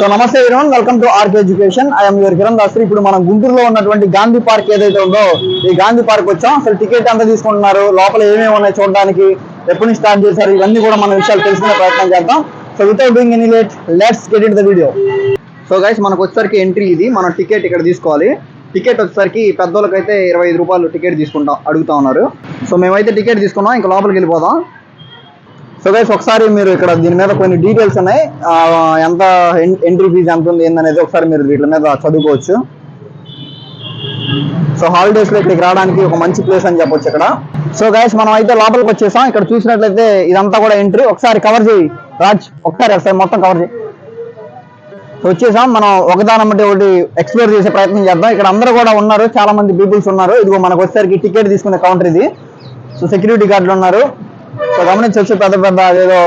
So నమస్తే విరమన్ welcome to RK education I'm your Kiran దాస్త్రి ఇప్పుడు మనం గుంటూరులో ఉన్నటువంటి గాంధీ పార్క్ ఏదైతే ఉందో ఈ గాంధీ పార్క్ వచ్చాం. అసలు టికెట్ ఎంత తీసుకుంటున్నారు? లోపల ఏమేమి ఉన్నాయి చూడడానికి? ఎప్పటి నుంచి స్టార్ట్ చేశారు? ఇవన్నీ కూడా మన విషయాలు తెలుసుకునే ప్రయత్నం చేద్దాం. So without doing any late let's get it the video so guys మనకు వచ్చేసరికి ఎంట్రీ ఇది. మనం టికెట్ ఇక్కడ తీసుకోవాలి. టికెట్ వచ్చేసరికి పెద్దోళ్ళకైతే ఇరవై ఐదు రూపాయలు టికెట్ తీసుకుంటాం అడుగుతా ఉన్నారు. సో మేమైతే టికెట్ తీసుకున్నాం. ఇంకా లోపలికి వెళ్ళిపోదాం. సో గైస్ ఒకసారి మీరు ఇక్కడ దీని మీద కొన్ని డీటెయిల్స్ ఉన్నాయి. ఎంత ఎంట్రీ ఫీజు ఎంత ఉంది ఏందనేది ఒకసారి మీరు వీటి మీద చదువుకోవచ్చు. సో హాలిడేస్లో ఇక్కడికి రావడానికి ఒక మంచి ప్లేస్ అని చెప్పొచ్చు ఇక్కడ. సో గైస్ మనం అయితే లోపలికి వచ్చేసాం. ఇక్కడ చూసినట్లయితే ఇదంతా కూడా ఎంట్రీ ఒకసారి కవర్ చేయి. రాజ్ ఒకసారి ఒకసారి మొత్తం కవర్ చేయి. సో వచ్చేసాం. మనం ఒకదాని బట్టి ఒకటి ఎక్స్ప్లోర్ చేసే ప్రయత్నం చేద్దాం. ఇక్కడ అందరూ కూడా ఉన్నారు. చాలా మంది పీపుల్స్ ఉన్నారు. ఇదిగో మనకు వచ్చేసరికి టికెట్ తీసుకునే కౌంటర్ ఇది. సో సెక్యూరిటీ గార్డులు ఉన్నారు. సో గమనించవచ్చు పెద్ద పెద్ద అదేదో.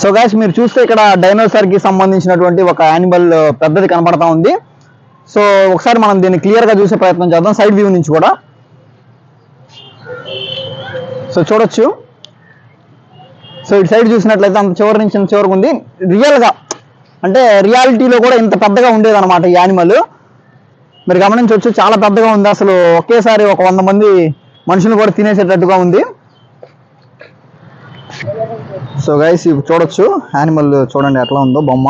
సో గాయస్ మీరు చూస్తే ఇక్కడ డైనోసార్కి సంబంధించినటువంటి ఒక యానిమల్ పెద్దది కనబడతా ఉంది. సో ఒకసారి మనం దీన్ని క్లియర్గా చూసే ప్రయత్నం చేద్దాం సైడ్ వ్యూ నుంచి కూడా. సో చూడొచ్చు. సో ఇటు సైడ్ చూసినట్లయితే అంత చివరి నుంచి ఇంత చివరికి ఉంది. రియల్గా అంటే రియాలిటీలో కూడా ఇంత పెద్దగా ఉండేది అనమాట ఈ యానిమల్ మీరు గమనించవచ్చు చాలా పెద్దగా ఉంది. అసలు ఒకేసారి ఒక వంద మంది మనుషులు కూడా తినేసేటట్టుగా ఉంది. సో గైస్ ఇవి చూడొచ్చు. యానిమల్ చూడండి ఎట్లా ఉందో బొమ్మ.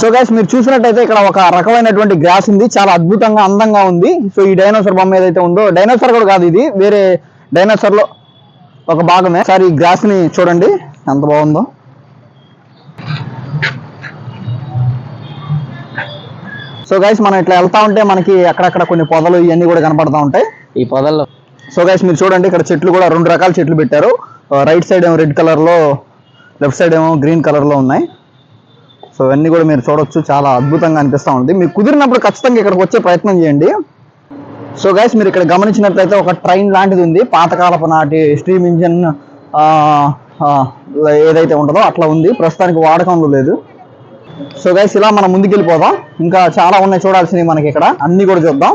సో గైస్ మీరు చూసినట్టయితే ఇక్కడ ఒక రకమైనటువంటి గ్రాస్ ఉంది. చాలా అద్భుతంగా అందంగా ఉంది. సో ఈ డైనోసార్ బొమ్మ ఏదైతే ఉందో డైనోసార్ కూడా కాదు ఇది. వేరే డైనోసార్లో ఒక భాగమే. సార్ ఈ గ్రాస్ని చూడండి. ఎంత బాగుందో. సో గైస్ మనం ఇట్లా వెళ్తా ఉంటే మనకి అక్కడక్కడ కొన్ని పొదలు ఇవన్నీ కూడా కనపడతా ఉంటాయి. ఈ పొదల్లో సో గైస్ మీరు చూడండి ఇక్కడ చెట్లు కూడా రెండు రకాల చెట్లు పెట్టారు. Uh, రైట్ సైడ్ ఏమో రెడ్ కలర్లో లెఫ్ట్ సైడ్ ఏమో గ్రీన్ కలర్లో ఉన్నాయి. సో ఇవన్నీ కూడా మీరు చూడొచ్చు. చాలా అద్భుతంగా అనిపిస్తూ ఉంది. మీకు కుదిరినప్పుడు ఖచ్చితంగా ఇక్కడికి వచ్చే ప్రయత్నం చేయండి. సో గైస్ మీరు ఇక్కడ గమనించినట్లయితే ఒక ట్రైన్ లాంటిది ఉంది. పాతకాలపు నాటి స్ట్రీమ్ ఇంజన్ uh, uh, ఏదైతే ఉంటుందో అట్లా ఉంది. ప్రస్తుతానికి వాడకంలో లేదు. సో గైస్ ఇలా మనం ముందుకెళ్ళిపోదాం. ఇంకా చాలా ఉన్నాయి చూడాల్సినవి మనకి ఇక్కడ. అన్ని కూడా చూద్దాం.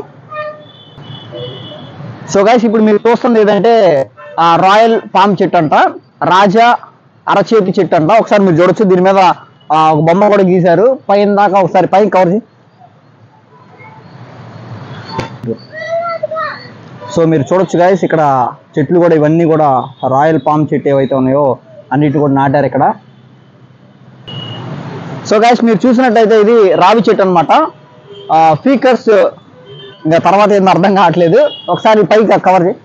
సో గైస్ ఇప్పుడు మీరు చూస్తుంది ఏదంటే రాయల్ పామ్ చెట్టు అంట రాజా అరచేతి చెట్టు అంట. ఒకసారి మీరు చూడొచ్చు దీని మీద ఒక బొమ్మ కూడా గీశారు. పైన దాకా ఒకసారి పైన కవర్ సో మీరు చూడొచ్చు గాయస్ ఇక్కడ చెట్లు కూడా ఇవన్నీ కూడా రాయల్ పామ్ చెట్టు ఏవైతే ఉన్నాయో అన్నిటి కూడా నాటారు ఇక్కడ. సో గాయస్ మీరు చూసినట్టయితే ఇది రావి చెట్టు అనమాట ఫీకర్స్ ఇంకా తర్వాత ఏందో అర్థం కావట్లేదు. ఒకసారి పైకి కవర్ చేయి.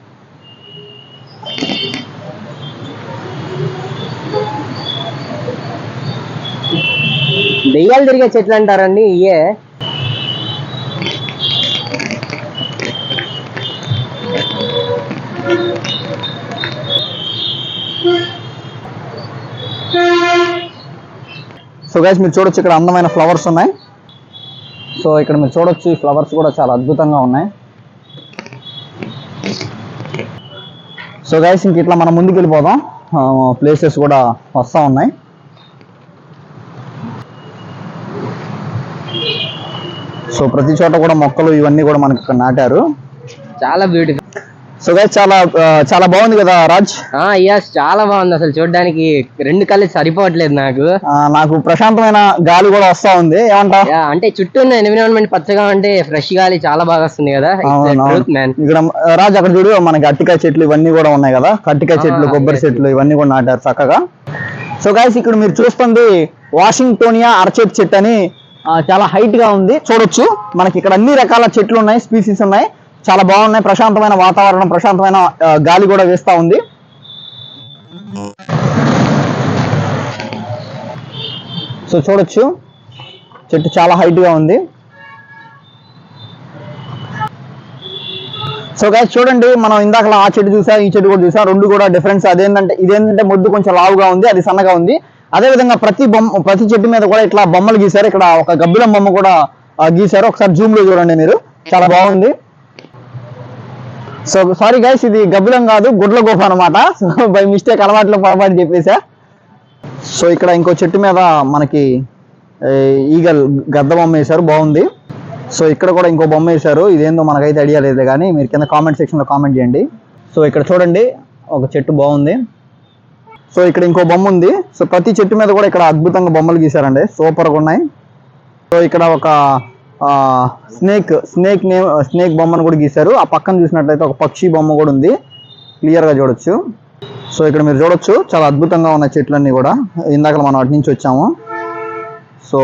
దెయ్యాలు తిరిగే చెట్లు అంటారండి ఇయే. సో గైస్ మీరు చూడొచ్చు ఇక్కడ అందమైన ఫ్లవర్స్ ఉన్నాయి. సో ఇక్కడ మీరు చూడొచ్చు ఈ ఫ్లవర్స్ కూడా చాలా అద్భుతంగా ఉన్నాయి. సో గైస్ ఇంక ఇట్లా మనం ముందుకు వెళ్ళిపోదాం. ప్లేసెస్ కూడా వస్తూ ఉన్నాయి. సో ప్రతి చోట కూడా మొక్కలు ఇవన్నీ కూడా మనకి ఇక్కడ నాటారు. చాలా బ్యూటిఫుల్ సో గైస్ చాలా చాలా బాగుంది కదా రాజ్? చాలా బాగుంది అసలు చూడడానికి. రెండు కళ్ళు సరిపోవట్లేదు నాకు. నాకు ప్రశాంతమైన గాలి కూడా వస్తా ఉంది. ఏమంటా? అంటే చుట్టూ ఉన్న ఎన్విరాన్మెంట్ పచ్చగా ఉంటే ఫ్రెష్ గాలి చాలా బాగా వస్తుంది కదా. ఇక్కడ రాజు అక్కడ చూడు మనకి అట్టికాయ చెట్లు ఇవన్నీ కూడా ఉన్నాయి కదా. కట్టికాయ ఆ, చెట్లు కొబ్బరి చెట్లు ఇవన్నీ కూడా నాటారు చక్కగా. సో గాయస్ ఇక్కడ మీరు చూస్తుంది వాషింగ్టోనియా అరచేతి చెట్టు అని చాలా హైట్గా ఉంది. చూడొచ్చు. మనకి ఇక్కడ అన్ని రకాల చెట్లు ఉన్నాయి స్పీసీస్ ఉన్నాయి. చాలా బాగున్నాయి. ప్రశాంతమైన వాతావరణం ప్రశాంతమైన గాలి కూడా వేస్తా ఉంది. సో చూడొచ్చు. చెట్టు చాలా హైట్గా ఉంది. సో గైస్ చూడండి మనం ఇందాక ఆ చెట్టు చూసా ఈ చెట్టు కూడా చూసా రెండు కూడా డిఫరెన్స్ అదేంటంటే ఇదేంటంటే మొద్దు కొంచెం లావుగా ఉంది అది సన్నగా ఉంది. అదే విధంగా ప్రతి బొమ్మ ప్రతి చెట్టు మీద కూడా ఇట్లా బొమ్మలు గీశారు. ఇక్కడ ఒక గబ్బిలం బొమ్మ కూడా గీశారు. ఒకసారి జూమ్లో చూడండి మీరు. చాలా బాగుంది. సో సారీ గైస్ ఇది గబ్బులం కాదు గుడ్ల గుహ అనమాట బై మిస్టేక్ అలవాట్లో పొరపాటు చెప్పేసా. సో ఇక్కడ ఇంకో చెట్టు మీద మనకి ఈగల్ గద్ద బొమ్మ వేశారు బాగుంది. సో ఇక్కడ కూడా ఇంకో బొమ్మ వేశారు. ఇదేందో మనకైతే ఐడియా లేదు కానీ మీరు కింద కామెంట్ సెక్షన్లో కామెంట్ చేయండి. సో ఇక్కడ చూడండి ఒక చెట్టు బాగుంది. సో ఇక్కడ ఇంకో బొమ్మ ఉంది. సో ప్రతి చెట్టు మీద కూడా ఇక్కడ అద్భుతంగా బొమ్మలు గీశారండి. సూపర్గా ఉన్నాయి. సో ఇక్కడ ఒక స్నేక్ స్నేక్ నేమ్ స్నేక్ బొమ్మను కూడా గీశారు. ఆ పక్కన చూసినట్లయితే ఒక పక్షి బొమ్మ కూడా ఉంది. క్లియర్గా చూడొచ్చు. సో ఇక్కడ మీరు చూడొచ్చు. చాలా అద్భుతంగా ఉన్నాయి చెట్లన్నీ కూడా. ఇందాక మనం అటు నుంచి వచ్చాము. సో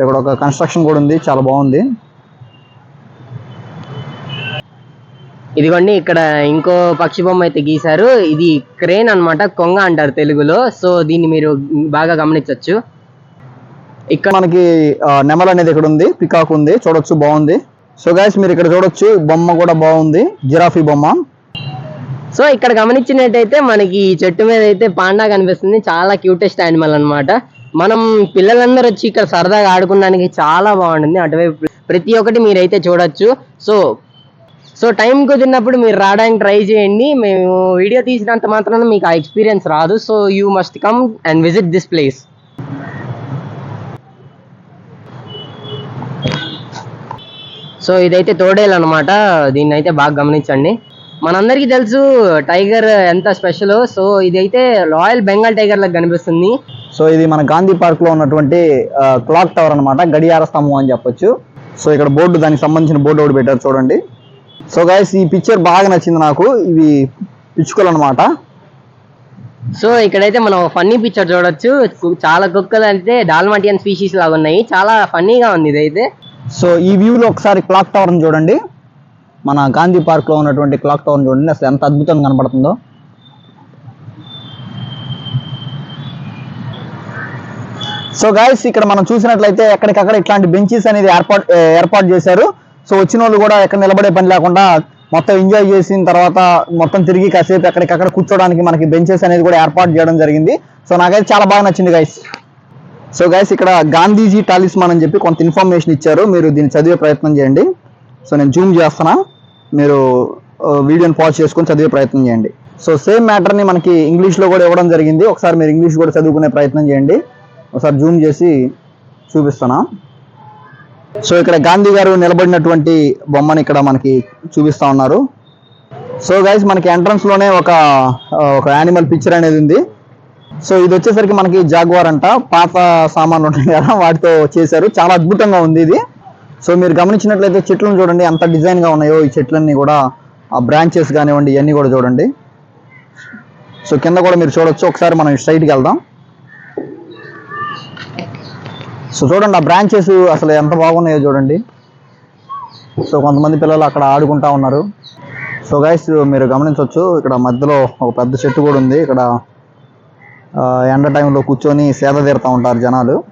ఇక్కడ ఒక కన్స్ట్రక్షన్ కూడా ఉంది. చాలా బాగుంది. ఇదిగోండి ఇక్కడ ఇంకో పక్షి బొమ్మ అయితే గీశారు. ఇది క్రేన్ అన్నమాట. కొంగ అంటారు తెలుగులో. సో దీన్ని మీరు బాగా గమనించవచ్చు ఇక్కడ మనకి నెమల్ అనేది ఇక్కడ ఉంది పికాక్ ఉంది చూడొచ్చు బాగుంది. సో గైస్ మీరు ఇక్కడ చూడొచ్చు బొమ్మ కూడా బాగుంది జిరాఫీ బొమ్మ. సో ఇక్కడ గమనించినట్టయితే మనకి ఈ చెట్టు మీద అయితే పాండా కనిపిస్తుంది చాలా క్యూటెస్ట్ యానిమల్ అన్నమాట. మనం పిల్లలందరూ వచ్చి ఇక్కడ సరదాగా ఆడుకోవడానికి చాలా బాగుంటుంది అటువైపు ప్రతి ఒక్కటి మీరైతే చూడొచ్చు. సో సో టైం కుదిరినప్పుడు మీరు రావడానికి ట్రై చేయండి. మేము వీడియో తీసినంత మాత్రాన మీకు ఆ ఎక్స్పీరియన్స్ రాదు. So you must come and visit this place so ఇదైతే తోడేలు అనమాట దీన్ని అయితే బాగా గమనించండి. మనందరికీ తెలుసు టైగర్ ఎంత స్పెషల్. సో ఇదైతే రాయల్ బెంగాల్ టైగర్ లాగా కనిపిస్తుంది. సో ఇది మన గాంధీ పార్క్లో ఉన్నటువంటి క్లాక్ టవర్ అన్నమాట. గడియార స్తంభం అని చెప్పొచ్చు. సో ఇక్కడ బోర్డు దానికి సంబంధించిన బోర్డు ఒకటి పెట్టారు చూడండి. సో గైస్ ఈ పిక్చర్ బాగా నచ్చింది నాకు. ఇవి పిచ్చుకలు అనమాట సో ఇక్కడైతే మనం ఫన్నీ పిక్చర్ చూడొచ్చు. చాలా కుక్కలు అయితే డాల్మాటియన్ స్పీషీస్ లాగా ఉన్నాయి. చాలా ఫన్నీగా ఉంది ఇదైతే. సో ఈ వ్యూలో ఒకసారి క్లాక్ టవర్ చూడండి. మన గాంధీ పార్క్లో ఉన్నటువంటి క్లాక్ టవర్ చూడండి. అసలు ఎంత అద్భుతంగా కనబడుతుందో. సో గైస్ ఇక్కడ మనం చూసినట్లయితే ఎక్కడికక్కడ ఇట్లాంటి బెంచెస్ అనేది ఏర్పాటు ఏర్పాటు చేశారు. సో వచ్చిన వాళ్ళు కూడా ఎక్కడ నిలబడే పని లేకుండా మొత్తం ఎంజాయ్ చేసిన తర్వాత మొత్తం తిరిగి కాసేపు ఎక్కడికక్కడ కూర్చోడానికి మనకి బెంచెస్ అనేది కూడా ఏర్పాటు చేయడం జరిగింది. సో నాకైతే చాలా బాగా నచ్చింది గైస్ సో గైస్ ఇక్కడ గాంధీజీ టాలిస్మాన్ అని చెప్పి కొంత ఇన్ఫర్మేషన్ ఇచ్చారు. మీరు దీన్ని చదివే ప్రయత్నం చేయండి. సో నేను జూమ్ చేస్తున్నా. మీరు వీడియోని పాజ్ చేసుకొని చదివే ప్రయత్నం చేయండి. సో సేమ్ మ్యాటర్ని మనకి ఇంగ్లీష్లో కూడా ఇవ్వడం జరిగింది. ఒకసారి మీరు ఇంగ్లీష్ కూడా చదువుకునే ప్రయత్నం చేయండి. ఒకసారి జూమ్ చేసి చూపిస్తున్నా. సో ఇక్కడ గాంధీ గారు నిలబడినటువంటి బొమ్మని ఇక్కడ మనకి చూపిస్తా ఉన్నారు. సో గైస్ మనకి ఎంట్రన్స్లోనే ఒక ఒక యానిమల్ పిక్చర్ అనేది ఉంది. సో ఇది వచ్చేసరికి మనకి జాగ్వార్ అంట. పాత సామాన్లు ఉంటాయి కదా వాటితో చేశారు. చాలా అద్భుతంగా ఉంది ఇది. సో మీరు గమనించినట్లయితే చెట్లను చూడండి ఎంత డిజైన్గా ఉన్నాయో ఈ చెట్లన్నీ కూడా. ఆ బ్రాంచెస్ కానివ్వండి ఇవన్నీ కూడా చూడండి. సో కింద కూడా మీరు చూడొచ్చు. ఒకసారి మనం స్ట్రైట్కి కి వెళ్దాం. సో చూడండి ఆ బ్రాంచెస్ అసలు ఎంత బాగున్నాయో చూడండి. సో కొంతమంది పిల్లలు అక్కడ ఆడుకుంటా ఉన్నారు. సో గైస్ మీరు గమనించవచ్చు ఇక్కడ మధ్యలో ఒక పెద్ద చెట్టు కూడా ఉంది. ఇక్కడ ఎండ టైంలో కూర్చొని సేద తీరుతా ఉంటారు జనాలు.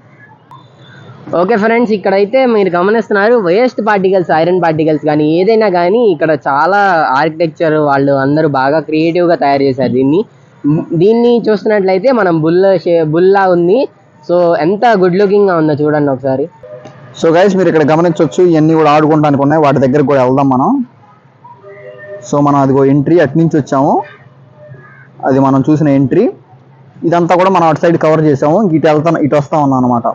ఓకే ఫ్రెండ్స్ ఇక్కడైతే మీరు గమనిస్తున్నారు వేస్ట్ పార్టికల్స్ ఐరన్ పార్టికల్స్ కానీ ఏదైనా కానీ ఇక్కడ చాలా ఆర్కిటెక్చర్ వాళ్ళు అందరూ బాగా creative గా తయారు చేశారు దీన్ని. దీన్ని చూస్తున్నట్లయితే మనం బుల్ల షే- బుల్లా ఉంది. సో ఎంత గుడ్ లుకింగ్గా ఉందో చూడండి ఒకసారి. సో గైస్ మీరు ఇక్కడ గమనించవచ్చు ఇవన్నీ కూడా ఆడుకోవడానికి ఉన్నాయి. వాటి దగ్గరకు కూడా వెళ్దాం మనం. సో మనం అదిగో ఎంట్రీ అటు నుంచి వచ్చాము. అది మనం చూసిన ఎంట్రీ ఇదంతా కూడా మనం అటు సైడ్ కవర్ చేసాము. ఇటు వెళ్తాను ఇటు వస్తా ఉన్నాం అనమాట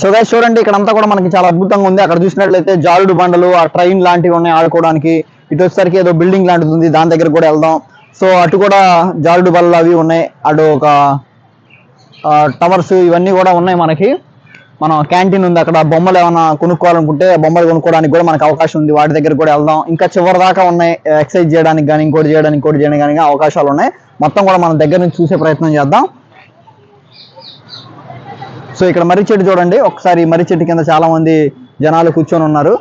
సో గైస్ చూడండి ఇక్కడ అంతా కూడా మనకి చాలా అద్భుతంగా ఉంది. అక్కడ చూసినట్లయితే జారుడు బండలు ఆ ట్రైన్ లాంటివి ఉన్నాయి ఆడుకోవడానికి. ఇటు వచ్చేసరికి ఏదో బిల్డింగ్ లాంటిది ఉంది దాని దగ్గర కూడా వెళ్దాం. సో అటు కూడా జారుడు బళ్ళు అవి ఉన్నాయి. అటు ఒక టవర్స్ ఇవన్నీ కూడా ఉన్నాయి మనకి. మనం క్యాంటీన్ ఉంది అక్కడ బొమ్మలు ఏమైనా కొనుక్కోవాలనుకుంటే బొమ్మలు కొనుక్కోవడానికి కూడా మనకు అవకాశం ఉంది. వాటి దగ్గర కూడా వెళ్దాం. ఇంకా చివరి దాకా ఉన్నాయి ఎక్సర్సైజ్ చేయడానికి కానీ ఇంకోటి చేయడానికి ఇంకోటి చేయడానికి కానీ అవకాశాలు ఉన్నాయి. మొత్తం కూడా మనం దగ్గర నుంచి చూసే ప్రయత్నం చేద్దాం. సో ఇక్కడ మర్రి చెట్టు చూడండి. ఒకసారి ఈ మర్రి చెట్టు కింద చాలామంది జనాలు కూర్చొని ఉన్నారు.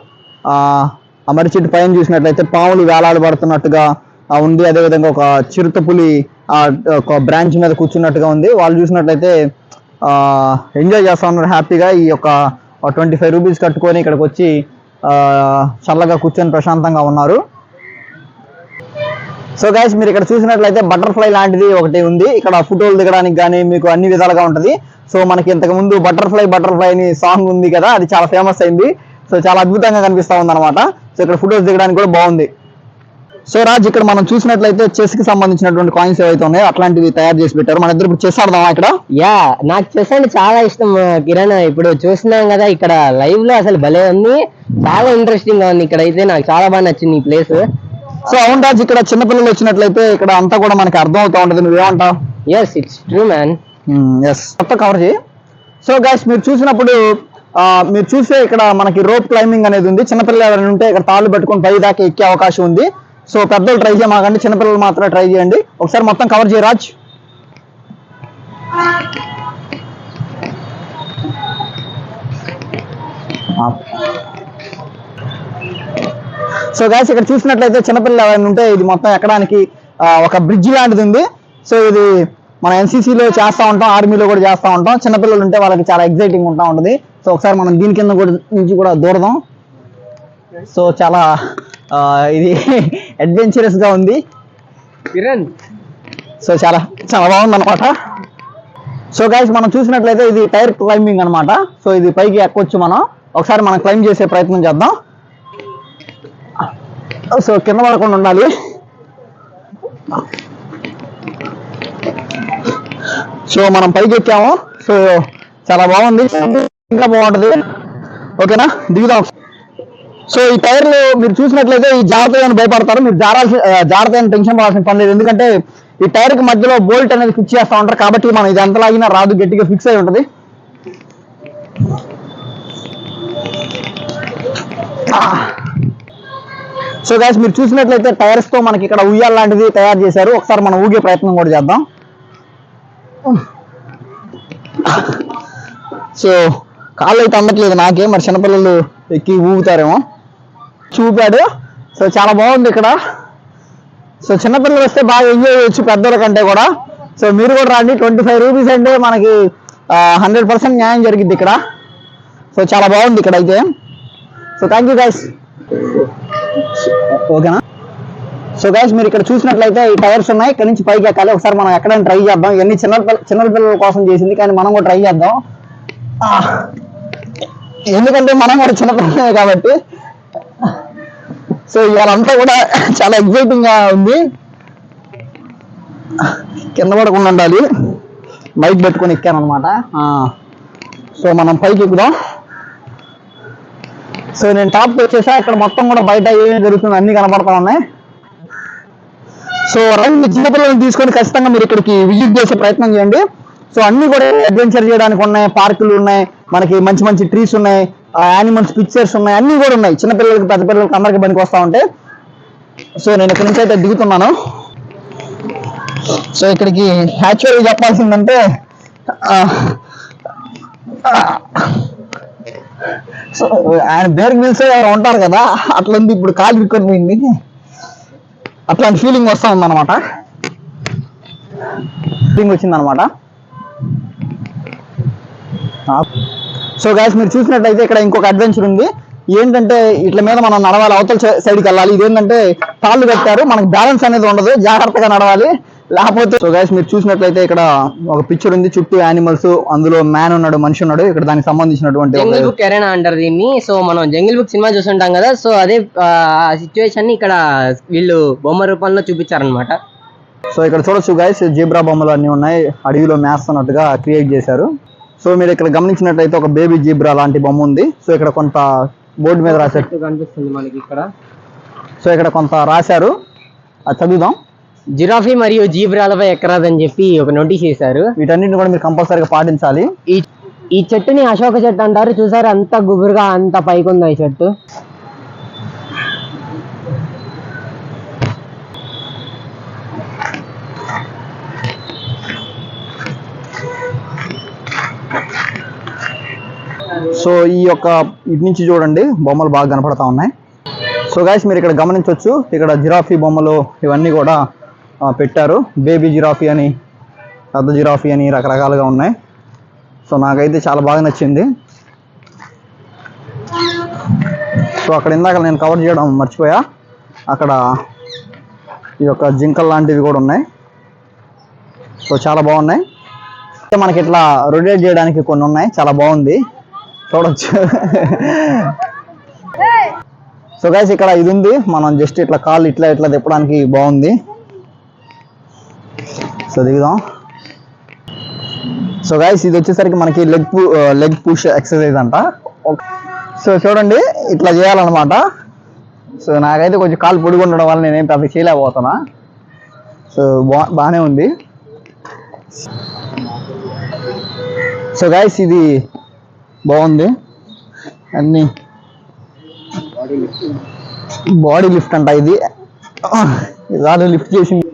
ఆ మర్రి చెట్టు పైన చూసినట్లయితే పాములు వేలాడు పడుతున్నట్టుగా ఉంది. అదేవిధంగా ఒక చిరుత పులి ఒక బ్రాంచ్ మీద కూర్చున్నట్టుగా ఉంది. వాళ్ళు చూసినట్లయితే ఎంజాయ్ చేస్తా ఉన్నారు హ్యాపీగా. ఈ యొక్క ట్వంటీ ఫైవ్ రూపీస్ కట్టుకొని ఇక్కడికి వచ్చి చల్లగా కూర్చొని ప్రశాంతంగా ఉన్నారు. సో గైస్ మీరు ఇక్కడ చూసినట్లయితే బటర్ఫ్లై లాంటిది ఒకటి ఉంది. ఇక్కడ ఫోటోలు దిగడానికి కానీ మీకు అన్ని విధాలుగా ఉంటుంది. సో మనకి ఇంతకు ముందు బటర్ఫ్లై బటర్ఫ్లై అని సాంగ్ ఉంది కదా అది చాలా ఫేమస్ అయింది. సో చాలా అద్భుతంగా కనిపిస్తా ఉంది సో ఇక్కడ ఫోటోస్ దిగడానికి కూడా బాగుంది. సో రాజ్ ఇక్కడ మనం చూసినట్లయితే చెస్కి సంబంధించినటువంటి కాయిన్స్ ఏవైతే ఉన్నాయో అట్లాంటివి తయారు చేసి పెట్టారు. మన ఇద్దరు ఇప్పుడు చెస్ ఆడదామా ఇక్కడ? యా నాకు చెస్ అంటే చాలా ఇష్టం కిరణ్. ఇప్పుడు చూసినాం కదా ఇక్కడ లైవ్లో అసలు భలే ఉంది. చాలా ఇంట్రెస్టింగ్గా ఉంది. ఇక్కడ అయితే నాకు చాలా బాగా నచ్చింది ఈ ప్లేస్ సో అవును రాజ్ ఇక్కడ చిన్నపిల్లలు వచ్చినట్లయితే ఇక్కడ అంతా కూడా మనకి అర్థం అవుతా ఉంటది. నువ్వేమంటావు yes it's true man yes మొత్తం కవర్ చేయి. సో గైస్ మీరు చూసినప్పుడు మీరు చూసే ఇక్కడ మనకి రోప్ క్లైంబింగ్ అనేది ఉంది. చిన్నపిల్లలు ఎవరైనా ఉంటే ఇక్కడ తాళ్ళు పెట్టుకొని పై దాకా ఎక్కే అవకాశం ఉంది. సో పెద్దలు ట్రై చేయమాకండి. చిన్నపిల్లలు మాత్రమే ట్రై చేయండి. ఒకసారి మొత్తం కవర్ చేయి రాజ్. సో గాయస్ ఇక్కడ చూసినట్లయితే చిన్నపిల్లలు ఎవరైనా ఉంటే ఇది మొత్తం ఎక్కడానికి ఒక బ్రిడ్జ్ లాంటిది ఉంది సో ఇది మన ఎన్సీసీలో చేస్తూ ఉంటాం ఆర్మీలో కూడా చేస్తూ ఉంటాం. చిన్నపిల్లలు ఉంటే వాళ్ళకి చాలా ఎగ్జైటింగ్ ఉంటా ఉంటుంది. సో ఒకసారి మనం దీని కింద కూడా నుంచి కూడా దూరదాం. సో చాలా ఇది అడ్వెంచరస్గా ఉంది. సో చాలా చాలా బాగుంది అనమాట సో గైస్ మనం చూసినట్లయితే ఇది టైర్ క్లైంబింగ్ అన్నమాట. సో ఇది పైకి ఎక్కొచ్చు మనం. ఒకసారి మనం క్లైంబ్ చేసే ప్రయత్నం చేద్దాం. సో కింద పడకుండా ఉండాలి. సో మనం పైకి ఎక్కాము. సో చాలా బాగుంది. ఇంకా బాగుంటది. ఓకేనా? దిగుదాం. సో ఈ టైర్లు మీరు చూసినట్లయితే ఈ జాగ్రత్తగా భయపడతారు. మీరు జారాల్సి ఆ, అని టెన్షన్ పడాల్సిన పని లేదు. ఎందుకంటే ఈ టైర్కి మధ్యలో బోల్ట్ అనేది ఫిక్స్ చేస్తూ ఉంటారు. కాబట్టి మనం ఇది ఎంత లాగినా రాదు. గట్టిగా ఫిక్స్ అయి ఉంటుంది. సో గాయస్ మీరు చూసినట్లయితే టైర్స్తో మనకి ఇక్కడ ఉయ్యాల లాంటిది తయారు చేశారు. ఒకసారి మనం ఊగే ప్రయత్నం కూడా చేద్దాం. సో కాళ్ళు అయితే అందట్లేదు నాకే మరి చిన్నపిల్లలు ఎక్కి ఊగుతారేమో. చూపాడు. సో చాలా బాగుంది ఇక్కడ. సో చిన్నపిల్లలు వస్తే బాగా ఎంజాయ్ చేయొచ్చు పెద్దల కంటే కూడా. సో మీరు కూడా రండి. ట్వంటీ ఫైవ్ రూపీస్ అంటే మనకి హండ్రెడ్ పర్సెంట్ న్యాయం జరిగింది ఇక్కడ. సో చాలా బాగుంది ఇక్కడ అయితే సో థ్యాంక్ యూ గైస్ ఓకేనా? సో గాయస్ మీరు ఇక్కడ చూసినట్లయితే ఈ టైర్స్ ఉన్నాయి. ఇక్కడ నుంచి పైకి ఎక్కాలి. ఒకసారి మనం ఎక్కడైనా ట్రై చేద్దాం. ఇవన్నీ చిన్న పిల్ల- చిన్న పిల్లల కోసం చేసింది. కానీ మనం కూడా ట్రై చేద్దాం. ఎందుకంటే మనం కూడా చిన్నపిల్లలే కాబట్టి. సో ఇవాళంతా కూడా చాలా ఎక్సైటింగ్గా ఉంది. కింద పడకుండా ఉండాలి మైక్ పెట్టుకొని ఎక్కాను అనమాట సో మనం పైకి ఎక్కుదాం. సో నేను టాప్ వచ్చేసా ఇక్కడ మొత్తం కూడా బయట ఏమేమి జరుగుతుంది అన్ని కనపడతా ఉన్నాయి. సో రండి చిన్నపిల్లల్ని తీసుకొని ఖచ్చితంగా మీరు ఇక్కడికి విజిట్ చేసే ప్రయత్నం చేయండి. సో అన్ని కూడా అడ్వెంచర్ చేయడానికి ఉన్నాయి పార్కులు ఉన్నాయి మనకి మంచి మంచి ట్రీస్ ఉన్నాయి యానిమల్స్ పిక్చర్స్ ఉన్నాయి అన్ని కూడా ఉన్నాయి. చిన్నపిల్లలకి పెద్ద పిల్లలకి అందరికి పనికి వస్తూ ఉంటాయి సో నేను ఇక్కడ నుంచి అయితే దిగుతున్నాను. సో ఇక్కడికి యాక్చువల్గా చెప్పాల్సిందంటే సో ఆయన బేర్ మిల్స్ ఉంటారు కదా అట్లా ఉంది ఇప్పుడు కాలు విక్కొని పోయింది. అట్లాంటి ఫీలింగ్ వస్తా ఉందన్నమాట ఫీలింగ్ వచ్చింది అనమాట సో గాయస్ మీరు చూసినట్లయితే ఇక్కడ ఇంకొక అడ్వెంచర్ ఉంది. ఏంటంటే ఇట్ల మీద మనం నడవాలి అవతల సైడ్కి వెళ్ళాలి. ఇదేంటంటే తాళ్ళు కట్టారు. మనకి బ్యాలెన్స్ అనేది ఉండదు. జాగ్రత్తగా నడవాలి. లేకపోతే సో గాయస్ మీరు చూసినట్లయితే ఇక్కడ ఒక పిక్చర్ ఉంది. చుట్టూ యానిమల్స్ అందులో మ్యాన్ ఉన్నాడు మనిషి ఉన్నాడు. ఇక్కడ దానికి సంబంధించినటువంటి జంగిల్ బుక్ ఎరేనా అంటారు దీన్ని. సో మనం జంగిల్ బుక్ సినిమా చూస్తుంటాం కదా. సో అదే సిచ్యువేషన్ని ఇక్కడ వీళ్ళు బొమ్మ రూపంలో చూపించారనమాట సో ఇక్కడ చూడొచ్చు గైస్ జీబ్రా బొమ్మలు అన్ని ఉన్నాయి. అడవిలో మేస్తున్నట్టుగా క్రియేట్ చేశారు. సో మీరు ఇక్కడ గమనించినట్లయితే ఒక బేబీ జీబ్రా లాంటి బొమ్మ ఉంది. సో ఇక్కడ కొంత బోర్డు మీద రాశారు. కనిపిస్తుంది మనకి ఇక్కడ. సో ఇక్కడ కొంత రాశారు. అది చదువుదాం. జిరాఫీ మరియు జీబ్రాలపై ఎక్కరాదని చెప్పి ఒక నోటీస్ చేశారు. వీటన్నిటిని కూడా మీరు కంపల్సరీగా పాటించాలి. ఈ ఈ చెట్టుని అశోక చెట్టు అంటారు. చూసారు? అంత గుబురుగా అంత పైకి ఉంది ఈ చెట్టు. సో ఈ యొక్క ఇటు నుంచి చూడండి. బొమ్మలు బాగా కనపడతా ఉన్నాయి. సో గైస్ మీరు ఇక్కడ గమనించవచ్చు ఇక్కడ జిరాఫీ బొమ్మలు ఇవన్నీ కూడా పెట్టారు. బేబీ జిరాఫీ అని పెద్ద జిరాఫీ అని రకరకాలుగా ఉన్నాయి. సో నాకైతే చాలా బాగా నచ్చింది. సో అక్కడ ఇందాక నేను కవర్ చేయడం మర్చిపోయా. అక్కడ ఈ యొక్క జింకల్ లాంటివి కూడా ఉన్నాయి. సో చాలా బాగున్నాయి. మనకి ఇట్లా రొటేట్ చేయడానికి కొన్ని ఉన్నాయి. చాలా బాగుంది. చూడొచ్చు. సో గైస్ ఇక్కడ ఇది ఉంది. మనం జస్ట్ ఇట్లా కాళ్ళు ఇట్లా ఇట్లా తిప్పడానికి బాగుంది. సో దిగుదాం సో గాయస్ ఇది వచ్చేసరికి మనకి లెగ్ లెగ్ పుష్ ఎక్సర్సైజ్ అంట. సో చూడండి ఇట్లా చేయాలన్నమాట. సో నాకైతే కొంచెం కాలు పొడిగి ఉండడం వల్ల నేనేం పెద్ద చేయలేకపోతున్నా. సో బా బాగానే ఉంది. సో గాయస్ ఇది బాగుంది. అన్ని బాడీ లిఫ్ట్. అంట ఇది. ఇదాలు లిఫ్ట్ చేసింది.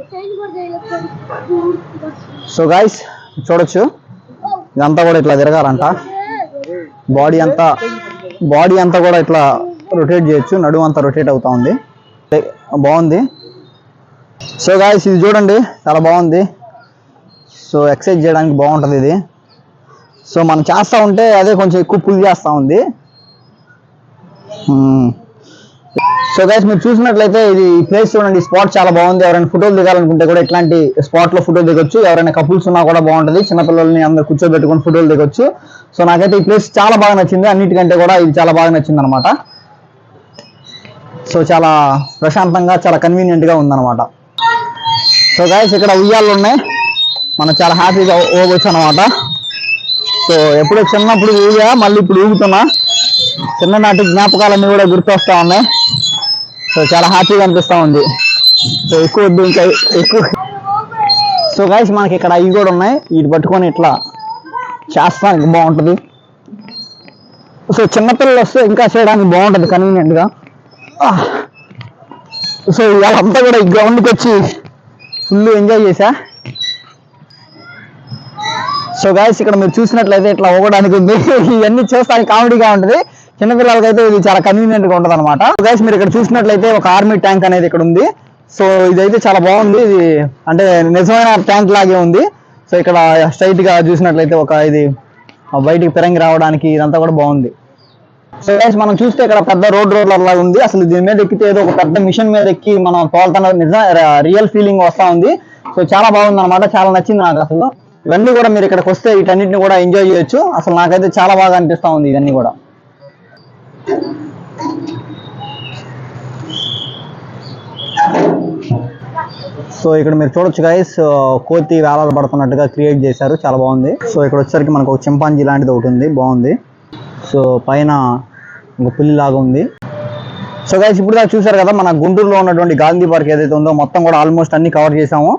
సో గాయస్ చూడొచ్చు. ఇదంతా కూడా ఇట్లా తిరగాలంట. బాడీ అంతా బాడీ అంతా కూడా ఇట్లా రొటేట్ చేయొచ్చు. నడుము అంతా రొటేట్ అవుతా ఉంది. బాగుంది. సో గాయస్ ఇది చూడండి. చాలా బాగుంది. సో ఎక్సర్సైజ్ చేయడానికి బాగుంటుంది ఇది. సో మనం చేస్తూ ఉంటే అదే కొంచెం ఎక్కువ పుల్ చేస్తూ ఉంది. Hmm. సో గైస్ మీరు చూసినట్లయితే ఇది ప్లేస్ చూడండి స్పాట్ చాలా బాగుంది. ఎవరైనా ఫోటోలు దిగాలనుకుంటే కూడా ఇట్లాంటి స్పాట్లో ఫోటో దిగొచ్చు. ఎవరైనా కపుల్స్ ఉన్నా కూడా బాగుంటది. చిన్నపిల్లల్ని అందరు కూర్చోబెట్టుకొని ఫోటోలు దిగొచ్చు. సో నాకైతే ఈ ప్లేస్ చాలా బాగా నచ్చింది. అన్నిటికంటే కూడా ఇది చాలా బాగా నచ్చింది అనమాట సో చాలా ప్రశాంతంగా చాలా కన్వీనియంట్గా ఉందన్నమాట. సో గైస్ ఇక్కడ ఉయ్యాలు ఉన్నాయి. మనం చాలా హ్యాపీగా ఊగొచ్చు అనమాట సో ఎప్పుడో చిన్నప్పుడు ఊగా మళ్ళీ ఇప్పుడు ఊగుతున్నా. చిన్ననాటి జ్ఞాపకాలన్నీ కూడా గుర్తొస్తా ఉన్నాయి. సో చాలా హ్యాపీగా అనిపిస్తా ఉంది. సో ఎక్కువ వద్దు ఇంకా ఎక్కువ. సో గైస్ మనకి ఇక్కడ అవి కూడా ఉన్నాయి. వీటి పట్టుకొని ఇట్లా చేస్తానికి బాగుంటుంది. సో చిన్నపిల్లలు వస్తే ఇంకా చేయడానికి బాగుంటుంది కన్వీనియంట్గా. సో వాళ్ళంతా కూడా ఈ గ్రౌండ్కి వచ్చి ఫుల్ ఎంజాయ్ చేశా సో గాయస్ ఇక్కడ మీరు చూసినట్లయితే ఇట్లా ఊగడానికి ఉంది. ఇవన్నీ చూస్తానికి కామెడీగా ఉంటుంది. చిన్నపిల్లలకి అయితే ఇది చాలా కన్వీనియంట్గా ఉంటుంది అనమాట గైస్ మీరు ఇక్కడ చూసినట్లయితే ఒక ఆర్మీ ట్యాంక్ అనేది ఇక్కడ ఉంది. సో ఇదైతే చాలా బాగుంది. ఇది అంటే నిజమైన ట్యాంక్ లాగే ఉంది. సో ఇక్కడ స్ట్రైట్గా చూసినట్లయితే ఒక ఇది బయటికి పెరంగి రావడానికి ఇదంతా కూడా బాగుంది. సో గైస్ మనం చూస్తే ఇక్కడ పెద్ద రోడ్ రోలర్ లాగా ఉంది. అసలు దీని మీద ఎక్కితే ఏదో ఒక పెద్ద మిషన్ మీద ఎక్కి మనం తోలుతున్న నిజం రియల్ ఫీలింగ్ వస్తా ఉంది. సో చాలా బాగుంది అనమాట చాలా నచ్చింది నాకు అసలు. ఇవన్నీ కూడా మీరు ఇక్కడికి వస్తే వీటన్నిటిని కూడా ఎంజాయ్ చేయొచ్చు. అసలు నాకైతే చాలా బాగా అనిపిస్తా ఉంది ఇవన్నీ కూడా. సో ఇక్కడ మీరు చూడొచ్చు గైస్ కోతి వేలాలు పడుతున్నట్టుగా క్రియేట్ చేశారు చాలా బాగుంది. సో ఇక్కడ వచ్చేసరికి మనకు ఒక చింపాంజీ లాంటిది ఒకటి ఉంది బాగుంది. సో పైన ఒక పులి లాగా ఉంది. సో గైస్ ఇప్పుడు దాకా చూసారు కదా మన గుంటూరులో ఉన్నటువంటి గాంధీ పార్క్ ఏదైతే ఉందో మొత్తం కూడా ఆల్మోస్ట్ అన్ని కవర్ చేసాము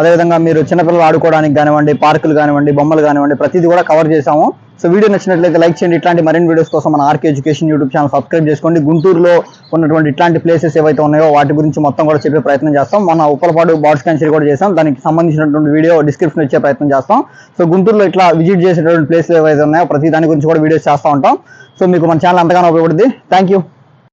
అదేవిధంగా మీరు చిన్నపిల్లలు ఆడుకోవడానికి కానివ్వండి పార్కులు కానివ్వండి బొమ్మలు కానివ్వండి ప్రతిదీ కూడా కవర్ చేసాము సో వీడియో నచ్చినట్లయితే లైక్ చేయండి. ఇట్లాంటి మరిన్ని వీడియోస్ కోసం మన RK education YouTube channel subscribe చేసుకోండి. గుంటూరులో ఉన్నటువంటి ఇట్లాంటి ప్లేసెస్ ఏవైతే ఉన్నాయో వాటి గురించి మొత్తం కూడా చెప్పే ప్రయత్నం చేస్తాం. మన ఉప్పలపాడు బాడ్స్ క్యాన్సర్ కూడా చేస్తాం దానికి సంబంధించినటువంటి వీడియో డిస్క్రిప్షన్ ఇచ్చే ప్రయత్నం చేస్తాం. సో గుంటూరులో ఇట్లా విజిట్ చేసేటువంటి ప్లేసెస్ ఏవైతే ఉన్నాయో ప్రతి దాని గురించి కూడా వీడియోస్ చేస్తూ ఉంటాం. సో మీకు మన ఛానల్ అంతగానో ఉపయోగపడుతుంది థ్యాంక్ యూ